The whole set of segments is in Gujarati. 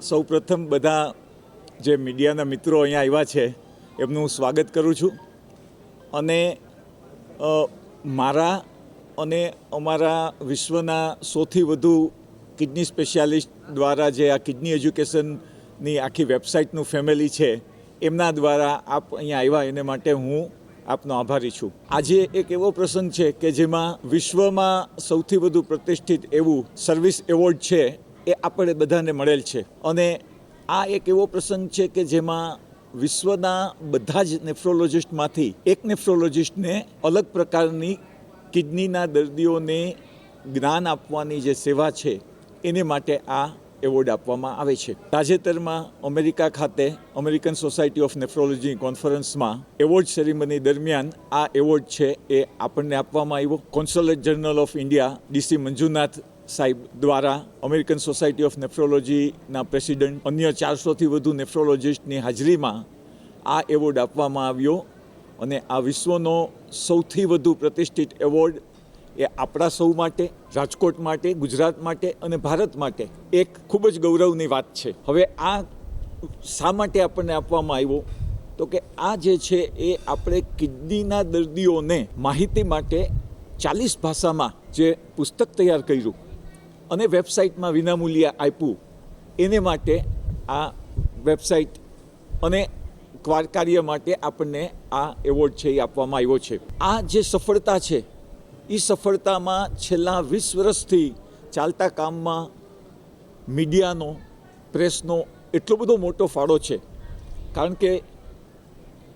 સૌ પ્રથમ બધા જે મીડિયાના મિત્રો અહીંયા આવ્યા છે, એમનું હું સ્વાગત કરું છું. અને મારા અને અમારા વિશ્વના સૌથી વધુ કિડની સ્પેશિયાલિસ્ટ દ્વારા જે આ કિડની એજ્યુકેશનની આખી વેબસાઇટનું ફેમિલી છે, એમના દ્વારા આપ અહીંયા આવ્યા, એને માટે હું આપનો આભારી છું. આજે એક એવો પ્રસંગ છે કે જેમાં વિશ્વમાં સૌથી વધુ પ્રતિષ્ઠિત એવું સર્વિસ એવોર્ડ છે એ આપણે બધાને મળેલ છે. અને આ એક એવો પ્રસંગ છે કે જેમાં વિશ્વના બધા જ નેફ્રોલોજિસ્ટમાંથી એક નેફ્રોલોજિસ્ટને અલગ પ્રકારની કિડનીના દર્દીઓને જ્ઞાન આપવાની જે સેવા છે, એને માટે આ એવોર્ડ આપવામાં આવે છે. તાજેતરમાં અમેરિકા ખાતે અમેરિકન સોસાયટી ઓફ નેફ્રોલોજી કોન્ફરન્સમાં એવોર્ડ સેરેમની દરમિયાન આ એવોર્ડ છે એ આપણને આપવામાં આવ્યો. Consulate general of India DC Manjunath સાહેબ દ્વારા અમેરિકન સોસાયટી ઓફ નેફ્રોલોજીના પ્રેસિડેન્ટ અન્ય ચારસોથી વધુ નેફ્રોલોજિસ્ટની હાજરીમાં આ એવોર્ડ આપવામાં આવ્યો અને આ વિશ્વનો સૌથી વધુ પ્રતિષ્ઠિત એવોર્ડ એ આપણા સૌ માટે, રાજકોટ માટે, ગુજરાત માટે અને ભારત માટે એક ખૂબ જ ગૌરવની વાત છે. હવે આ શા માટે આપણને આપવામાં આવ્યો? તો કે આ જે છે એ આપણે કિડનીના દર્દીઓને માહિતી માટે ચાલીસ ભાષામાં જે પુસ્તક તૈયાર કર્યું. અને વેબસાઇટમાં વિનામૂલ્યે આપ્યું. એને માટે આ વેબસાઇટ અને કાર- કાર્ય માટે આપણને આ એવોર્ડ છે એ આપવામાં આવ્યો છે. આ જે સફળતા છે એ સફળતામાં છેલ્લા વીસ વર્ષથી ચાલતા કામમાં મીડિયાનો, પ્રેસનો એટલો બધો મોટો ફાળો છે. કારણ કે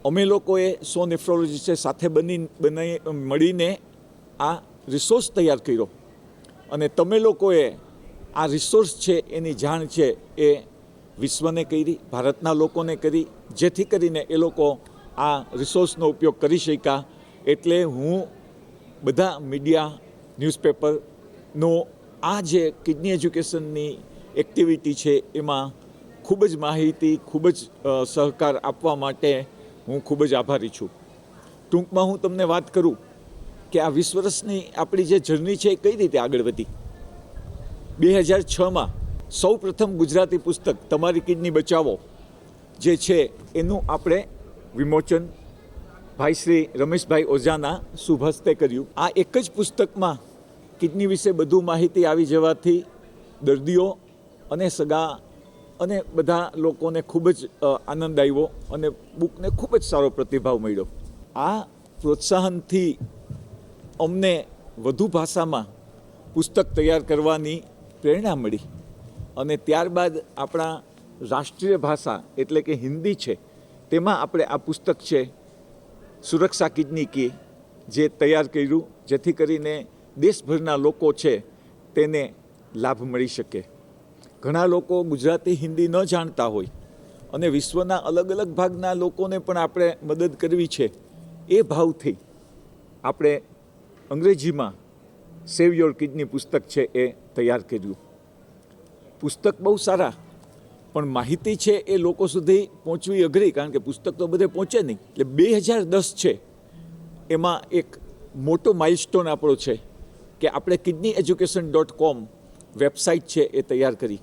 અમે લોકોએ સો નેફ્રોલોજીસ્ટે સાથે બની બનાવી મળીને આ રિસોર્સ તૈયાર કર્યો. અને તમે લોકોએ આ રિસોર્સ છે, એની જાણ છે, એ વિશ્વને કરી, ભારતના લોકોને કરી, જેથી કરીને એ લોકો આ રિસોર્સનો ઉપયોગ કરી શક્યા. એટલે હું બધા મીડિયા ન્યૂઝપેપરનો આ જે કિડની એજ્યુકેશનની એક્ટિવિટી છે, એમાં ખૂબ જ માહિતી, ખૂબ જ સહકાર આપવા માટે હું ખૂબ જ આભારી છું. ટૂંકમાં હું તમને વાત કરું. કે આ વીસ વર્ષની આપણી જે જર્ની છે એ કઈ રીતે આગળ વધી? બે હજાર છમાં સૌ પ્રથમ ગુજરાતી પુસ્તક તમારી કિડની બચાવો જે છે એનું આપણે વિમોચન ભાઈ શ્રી રમેશભાઈ ઓઝાના શુભ કર્યું. આ એક જ પુસ્તકમાં કિડની વિશે બધું માહિતી આવી જવાથી દર્દીઓ અને સગા અને બધા લોકોને ખૂબ જ આનંદ આવ્યો અને બુકને ખૂબ જ સારો પ્રતિભાવ મળ્યો. આ પ્રોત્સાહનથી અમને વધુ ભાષામાં પુસ્તક તૈયાર કરવાની પ્રેરણા મળી. અને ત્યારબાદ આપણા રાષ્ટ્રીય ભાષા, એટલે કે હિન્દી છે, તેમાં આપણે આ પુસ્તક છે, સુરક્ષા કિજની જે તૈયાર કર્યું, જેથી કરીને દેશભરના લોકો છે, તેને લાભ મળી શકે. ઘણા લોકો ગુજરાતી, હિન્દી ન જાણતા હોય, અને વિશ્વના અલગ અલગ ભાગના લોકોને પણ આપણે મદદ કરવી છે. એ ભાવથી આપણે અંગ્રેજીમાં સેવ યોર કિડની પુસ્તક છે એ તૈયાર કર્યું. પુસ્તક બહુ સારા, પણ માહિતી છે એ લોકો સુધી પહોંચવી અઘરી, કારણ કે પુસ્તક તો બધે પહોંચે નહીં. એટલે બે હજાર દસ છે, એમાં એક મોટો માઇલસ્ટોન આપણો છે કે આપણે kidney education dot com website છે એ તૈયાર કરી.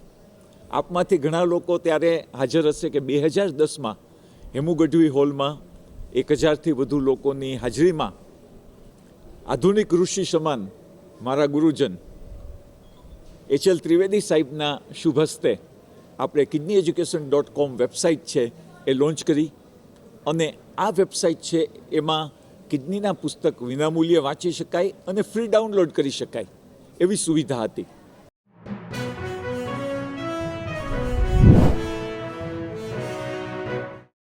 આપમાંથી ઘણા લોકો ત્યારે હાજર હશે કે બે હજાર દસમાં હેમુગઢવી હોલમાં એક હજારથી વધુ લોકોની હાજરીમાં આધુનિક ઋષિ સમાન, મારા ગુરુજન, એચ એલ ત્રિવેદી સાહેબના શુભ હસ્તે આપણે kidney education dot com website છે એ લોન્ચ કરી અને આ વેબસાઇટ છે એમાં કિડનીના પુસ્તક વિનામૂલ્યે વાંચી શકાય અને ફ્રી ડાઉનલોડ કરી શકાય એવી સુવિધા હતી.